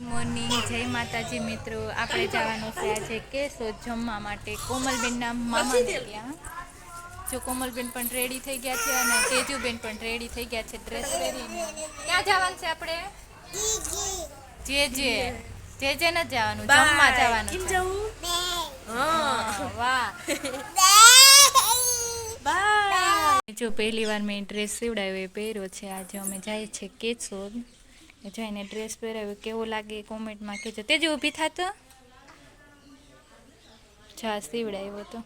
Morning જય માતાજી મિત્રો. આપણે જવાનું છે આજે કેસો જમવા માટે. કોમલબેનના મામા ત્યાં જો કોમલબેન પણ રેડી થઈ ગયા છે અને તેજુબેન પણ રેડી થઈ ગયા છે ડ્રેસ પહેરીને. ક્યાં જવાનું છે આપણે? જે જે. જે જે ન જવાનું જમવા જવાનું છે. હા વાહ. જો પહેલી વાર મેં ડ્રેસ સીવડાવ્યો એ પહેર્યો છે. આજે અમે જાય છે કેશોદ. જઈને ડ્રેસ પહેરાવ્યો. કેવો લાગે કોમેન્ટમાં કહેજો. તે જ ઊભી થાતો જા સીવડાવ્યો તો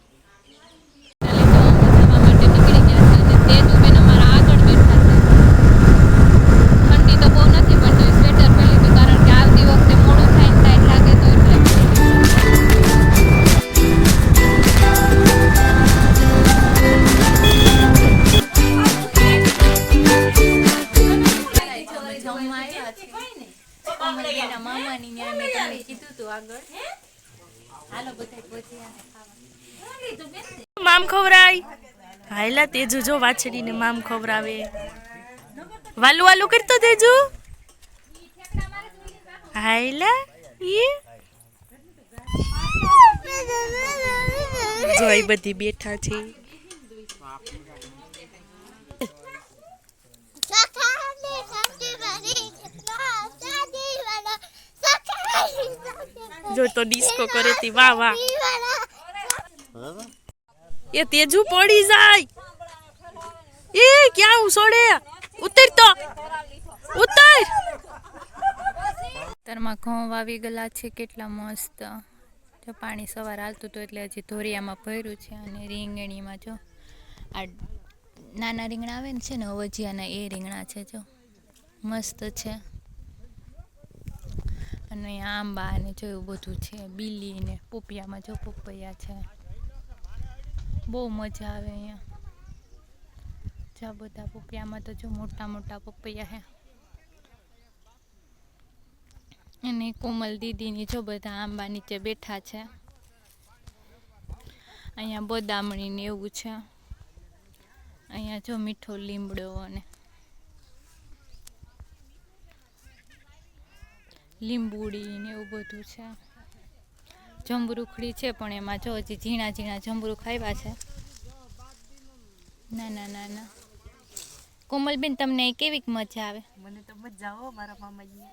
કોમલબેનના મામાની ન્યા મેં તમને કીધું હતું આગળ. હાલો બધા પહોંચ્યા ખાવા. મામ ખવરાય. હાયલા તેજુ જો વાછડીને મામ ખવરાવે વાલું વાલું કરતો તેજુ? હાયલા ઈ? જોઈ બધી બેઠા છે. જો તો ડિસ્કો કરે તી, વાહ વાહ. એ તેજુ પડી જાય. એ, ક્યાં ઉસોડે ઉતર તો. ઉતર. તરમાં ઘઉં વાવી ગયેલા છે, કેટલા મસ્ત. જો પાણી સવાર હાલતું હતું એટલે હજી ધોરિયામાં ભર્યું છે અને રીંગણીમાં જો આ નાના રીંગણા આવે ને છે ને અવજિયાના એ રીંગણા છે, જો. મસ્ત છે. અને આંબા અને જોયું બધું છે. બીલી ને પોપિયામાં જો પોપૈયા છે. બહુ મજા આવે અહીંયા. જો બધા પોપિયામાં તો જો મોટા મોટા પપૈયા હે. અને કોમલ દીદીની જો બધા આંબા નીચે બેઠા છે. અહીંયા બદામણી ને એવું છે. અહીંયા જો મીઠો લીમડો અને લીંબુડી ને એવું બધું છે. જંબરૂખડી છે પણ એમાં જો હજી ઝીણા ઝીણા જંબરૂખ આવ્યા છે. ના ના ના ના. કોમલબેન તમને કેવી મજા આવે? મને તો મજા આવો મારા મામાજી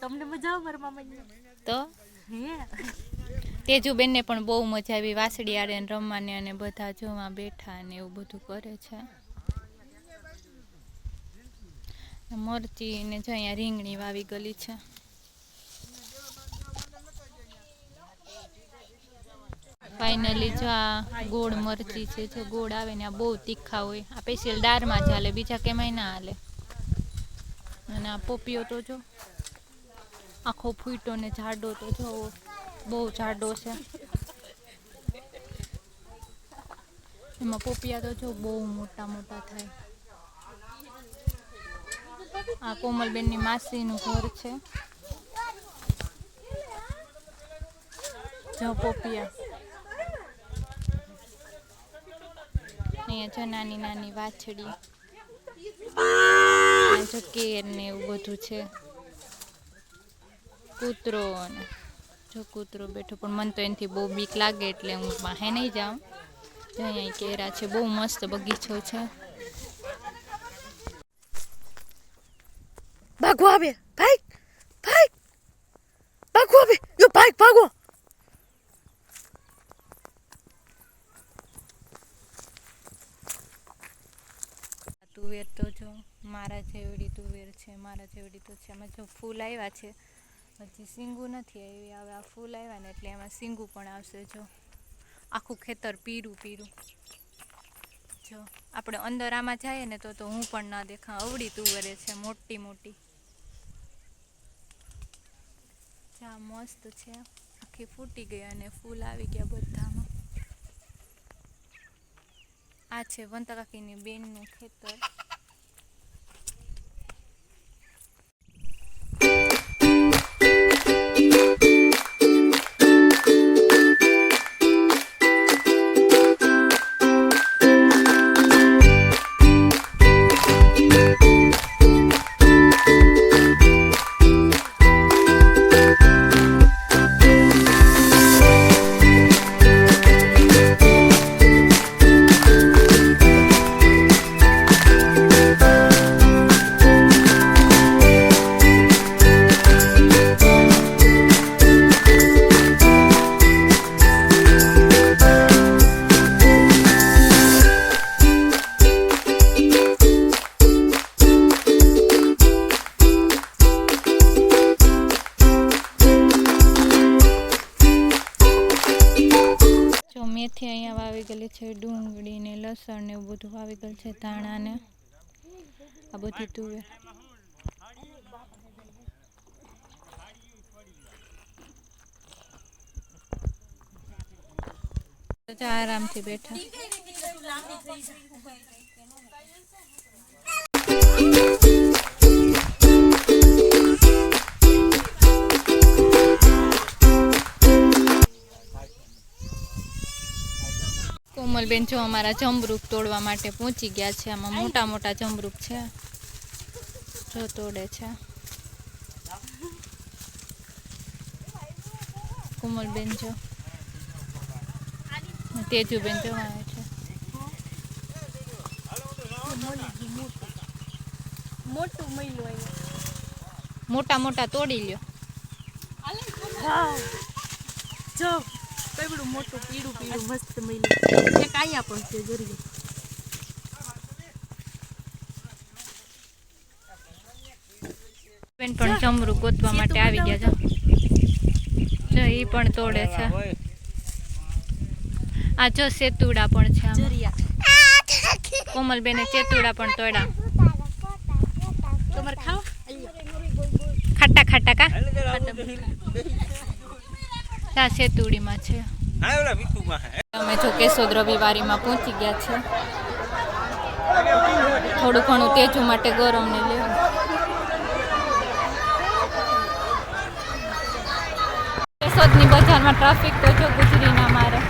તમને મજા આવો મારા મામાજી તો? તેજુબેનને પણ બહુ મજા આવી. વાસળી આડે રમવાને રમવાની અને બધા જોવા બેઠા ને એવું બધું કરે છે. મરચી ને જો અહીંયા રીંગણી વાવી ગયેલી છે. ફાઇનલી જો આ ગોળ મરચી છે, જો ગોળ આવે ને આ બહુ તીખા હોય. આ સ્પેશિયલ દાળમાં હાલે, બીજા કેમાંય ના હાલે. અને આ પોપિયો તો જો, આખો ફૂટો ને જાડો તો જો બહુ જાડો છે. એમાં પોપિયા તો જો બહુ મોટા મોટા થાય. આ કોમલબેનની માસીનું ઘર છે. જો પોપિયા. અહીંયા જો નાની નાની વાછડી. જો કેર ને એવું બધું છે. કૂતરો અને જો કૂતરો બેઠો પણ મને તો એનાથી બહુ બીક લાગે એટલે હું પાસે નહીં જાઉં. જો અહીંયા કેરા છે બહુ મસ્ત બગીચો છે. ભાગવા આવે તુવેર તો જો મારા જેવડી તુવેર છે, મારા જેવડી તો છે. એમાં જો ફૂલ આવ્યા છે પછી સિંગુ નથી આવી હવે આ ફૂલ આવ્યા ને એટલે એમાં સિંગુ પણ આવશે જો. આખું ખેતર પીરું પીરું. જો, આપણે અંદર આમાં જઈએ ને તો તો હું પણ ના દેખા અવળી તુવેરે છે, મોટી મોટી. જા, મસ્ત છે. આખી ફૂટી ગઈ અને ફૂલ આવી ગયા બધામાં. આ છે વંતકાકીની બેનનું ખેતર. છે, ડુંગળી ને લસણ ને એવું બધું વાવી ગયેલ છે, ધાણા ને. આ બધી તુવેર આરામથી બેઠા. કોમલબેન જો અમારા જમરૂક તોડવા માટે પહોંચી ગયા છે. આમાં મોટા મોટા જમરૂક છે. જો તોડે છે. કોમલબેન જો. તેજુબેન જોવા આવે છે. મોટું મોટા મોટા તોડી લ્યો. હા. જો કેવડું મોટું પીળું પીળું મસ્ત મહિલું એક આયા પણ છે જરી બેન પણ ચમરું ગોતવા માટે આવી ગયા છે. જો એ પણ તોડે છે. આ જો સેતુડા પણ છે કોમલબેને ચેતુડા પણ તોડ્યા. તમારે ખાવ ખાટા ખાટા કા? સેતુડીમાં છે. અમે જો કેશોદ રવિવારીમાં પહોંચી ગયા છે. થોડું ઘણું તેજુ માટે ગરમ ને લેવું કેશોદની બજારમાં ટ્રાફિક તો જો ગુજરી ના મારે.